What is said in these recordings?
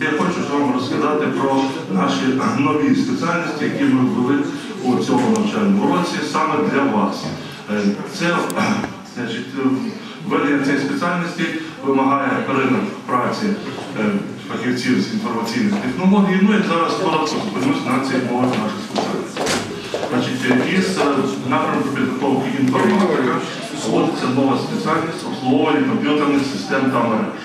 Я хочу вам розказати про наші нові спеціальності, які ми ввели у цьому навчальному році саме для вас. Е, Це значить, введення цієї спеціальності вимагає ринок праці е, фахівців з інформаційних технологій. Ну і зараз коротко зупинюсь на цих мовах наших спеціальностей. Значить, із е, напрямку підготовки інформатика вводиться нова спеціальність обслуговування комп'ютерних систем та мереж.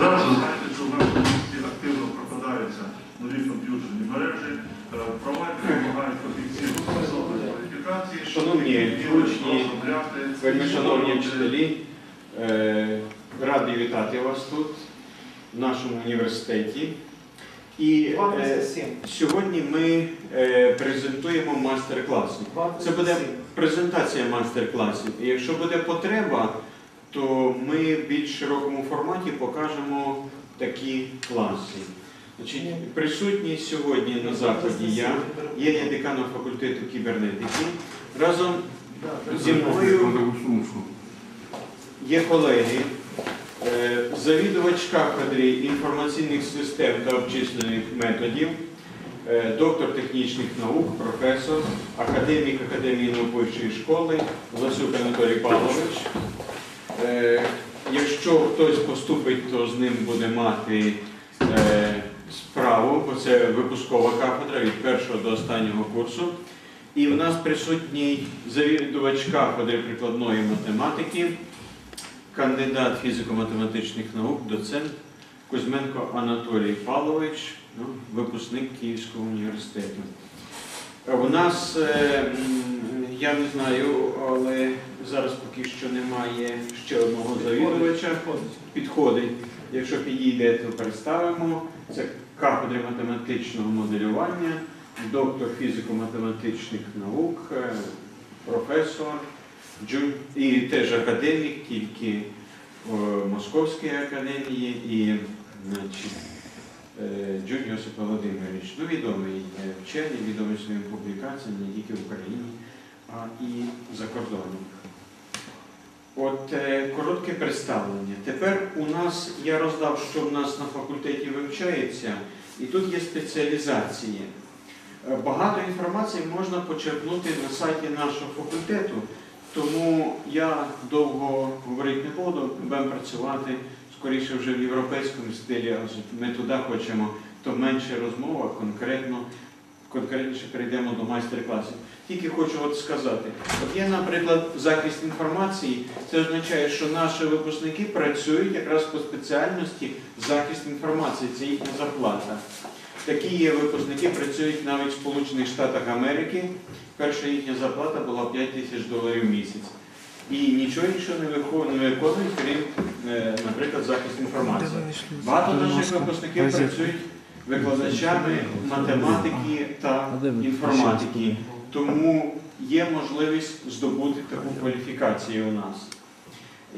Зараз ви знаєте, що в нашому місті активно пропадаються нові комп'ютерні мережі, е, провайдери вимагають фахівців з високої кваліфікації, щоб Шановні учні, Вельми шановні вчителі, е, радий вітати вас тут, в нашому університеті. І е, сьогодні ми е, презентуємо майстер-класи. Це буде презентація майстер-класів. І якщо буде потреба, то ми в більш широкому форматі покажемо такі класи. Значить, присутній сьогодні на заході я, є я деканом факультету кібернетики. Разом зі мною є колеги, е, завідувач кафедри інформаційних систем та обчислених методів, е, доктор технічних наук, професор, академік Академії наукової школи Ласюк Анатолій Павлович. Е, Якщо хтось поступить, то з ним буде мати справу, бо це випускова кафедра від першого до останнього курсу. І в нас присутній завідувач кафедри прикладної математики, кандидат фізико-математичних наук, доцент Кузьменко Анатолій Павлович, ну, випускник Київського університету. У нас, е, я не знаю, але зараз поки що немає ще одного завідувача. Підходить. Якщо підійде, то представимо. Це кафедри математичного моделювання, доктор фізико-математичних наук, е, професор і теж академік, тільки в Московській академії і е, Джун Йосип Володимирович. Ну, відомий е, вчений, відомий своїми публікаціями не тільки в Україні, а і за кордоном. От е, коротке представлення. Тепер у нас я роздав, що в нас на факультеті вивчається, і тут є спеціалізації. Е, Багато інформації можна почерпнути на сайті нашого факультету, тому я довго говорити не буду, будемо працювати скоріше вже в європейському стилі, ми туди хочемо, то менше розмова, конкретно, конкретніше перейдемо до майстер-класів. Тільки хочу от сказати, от є, наприклад, захист інформації, це означає, що наші випускники працюють якраз по спеціальності захист інформації, це їхня зарплата. Такі є випускники, працюють навіть в Сполучених Штатах Америки. Перша їхня зарплата була 5 тисяч доларів в місяць. І нічого іншого не виконують, крім, е, наприклад, захист інформації. Багато наших випускників працюють викладачами математики та інформатики. Тому є можливість здобути таку кваліфікацію у нас.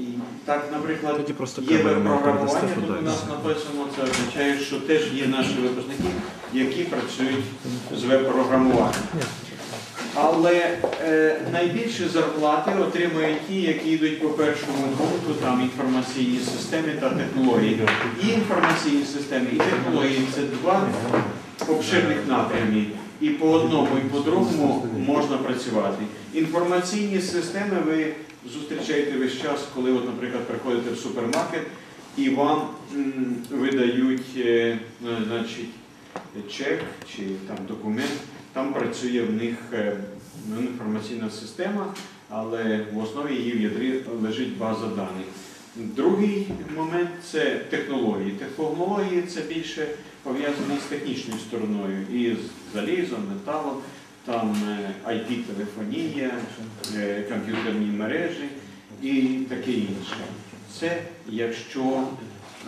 І так, наприклад, Тоді просто є веб-програмування, тут у нас написано, це означає, що теж є наші випускники, які працюють з веб-програмуванням. Але е, найбільші зарплати отримують ті, які йдуть по першому пункту, там інформаційні системи та технології. І інформаційні системи, і технології це два обширних напрямі. І по одному, і по другому можна працювати. Інформаційні системи ви зустрічаєте весь час, коли, от, наприклад, приходите в супермаркет і вам м, видають е, ну, значить, чек чи там документ. Там працює в них е, ну, інформаційна система, але в основі її в ядрі лежить база даних. Другий момент це технології. Технології це більше пов'язані з технічною стороною, і з залізом, металом, там е, IP-телефонія, е, комп'ютерні мережі і таке інше. Це якщо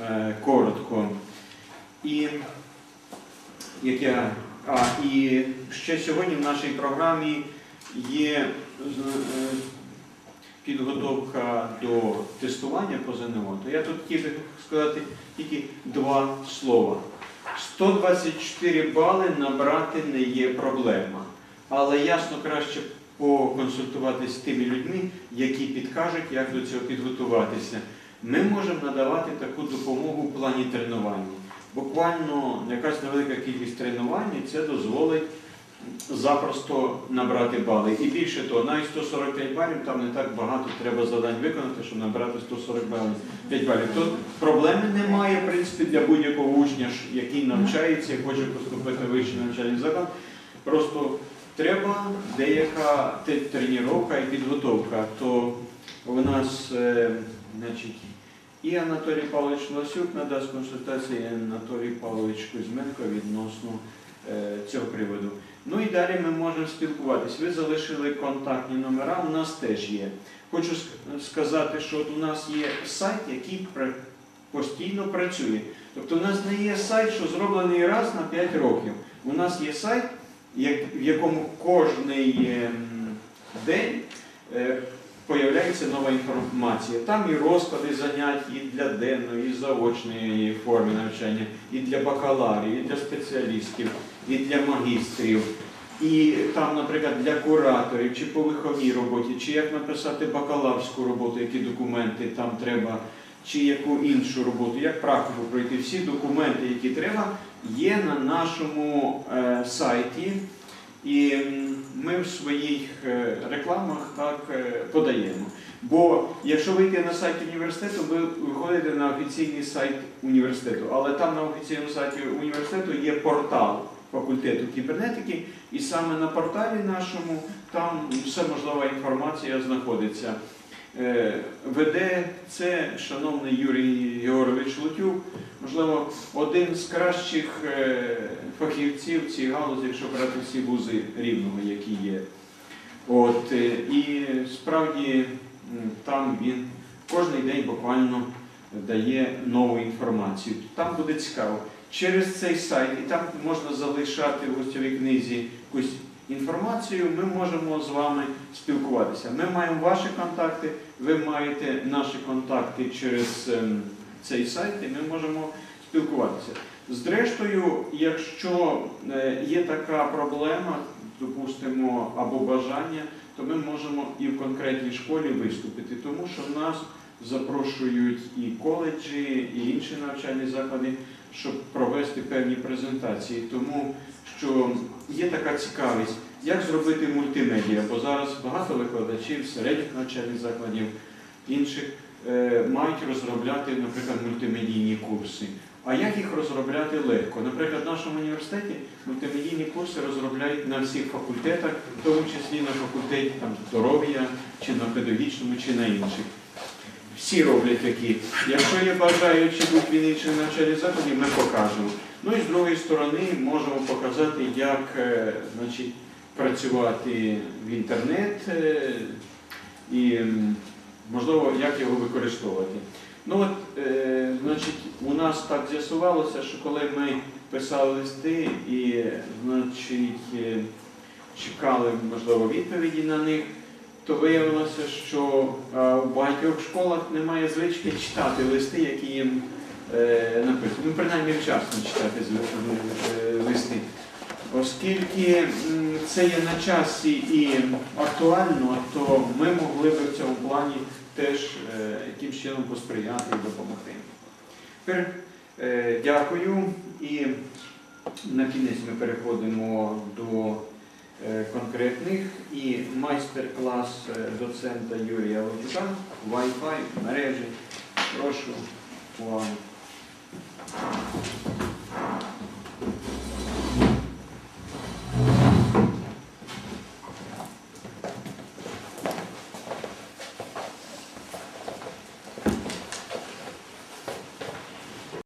е, коротко. І як я, а, і ще сьогодні в нашій програмі є е, підготовка до тестування по ЗНО, то я тут хотів сказати тільки два слова. 124 бали набрати не є проблема, але ясно краще поконсультуватися з тими людьми, які підкажуть, як до цього підготуватися. Ми можемо надавати таку допомогу в плані тренування. буквально якась невелика кількість тренувань, це дозволить запросто набрати бали. І більше того, навіть 145 балів там не так багато треба завдань виконати, щоб набрати 140 балів. 5. То проблеми немає, в принципі, для будь-якого учня, який навчається і хоче поступити в вищий навчальний заклад. Просто треба деяка треніровка і підготовка. То у нас е, значить, і Анатолій Павлович Ласюк надасть консультації, і Анатолій Павлович Кузьменко відносно е, цього приводу. Ну і далі ми можемо спілкуватись. Ви залишили контактні номера, у нас теж є. Хочу сказати, що от у нас є сайт, який постійно працює. Тобто у нас не є сайт, що зроблений раз на 5 років. У нас є сайт, в якому кожний ем, день е, появляється нова інформація. Там і розклади занять і для денної, і заочної форми навчання, і для бакаларів, і для спеціалістів, і для магістрів. І там, наприклад, для кураторів, чи по виховній роботі, чи як написати бакалаврську роботу, які документи там треба, чи яку іншу роботу, як практику пройти. Всі документи, які треба, є на нашому е, сайті. І ми в своїх е, рекламах так е, подаємо. Бо якщо вийти на сайт університету, ви виходите на офіційний сайт університету, але там на офіційному сайті університету є портал факультету кібернетики, і саме на порталі нашому там все можлива інформація знаходиться. Е, Веде це шановний Юрій Георгійович Лутюк, можливо, один з кращих е, фахівців в галузі, якщо брати всі вузи рівного, які є. От, е, і справді там він кожен день буквально дає нову інформацію. Там буде цікаво. Через цей сайт, і там можна залишати в гостьовій книзі якусь інформацію, ми можемо з вами спілкуватися. Ми маємо ваші контакти, ви маєте наші контакти через ем, цей сайт, і ми можемо спілкуватися. Зрештою, якщо е, є така проблема, допустимо, або бажання, то ми можемо і в конкретній школі виступити, тому що нас запрошують і коледжі, і інші навчальні заклади, щоб провести певні презентації. Тому що є така цікавість, як зробити мультимедіа, бо зараз багато викладачів середніх навчальних закладів, інших е, мають розробляти, наприклад, мультимедійні курси. А як їх розробляти легко? Наприклад, в нашому університеті мультимедійні курси розробляють на всіх факультетах, в тому числі на факультеті там, здоров'я, чи на педагогічному, чи на інших. Всі роблять такі. Якщо є бажаючі бути в інших навчальних закладів, ми покажемо. Ну і з другої сторони можемо показати, як е, значить, працювати в інтернет е, і, можливо, як його використовувати. Ну от, е, значить, у нас так з'ясувалося, що коли ми писали листи і, значить, чекали, можливо, відповіді на них, то виявилося, що е, у багатьох школах немає звички читати листи, які їм е, написані. Ну, принаймні вчасно читати е, листи. Оскільки це є на часі і актуально, то ми могли би в цьому плані теж е, якимсь чином посприяти і допомогти. Тепер е, дякую і на кінець ми переходимо до е, конкретних і майстер-клас е, доцента Юрія Лотюка Wi-Fi мережі. Прошу увагу.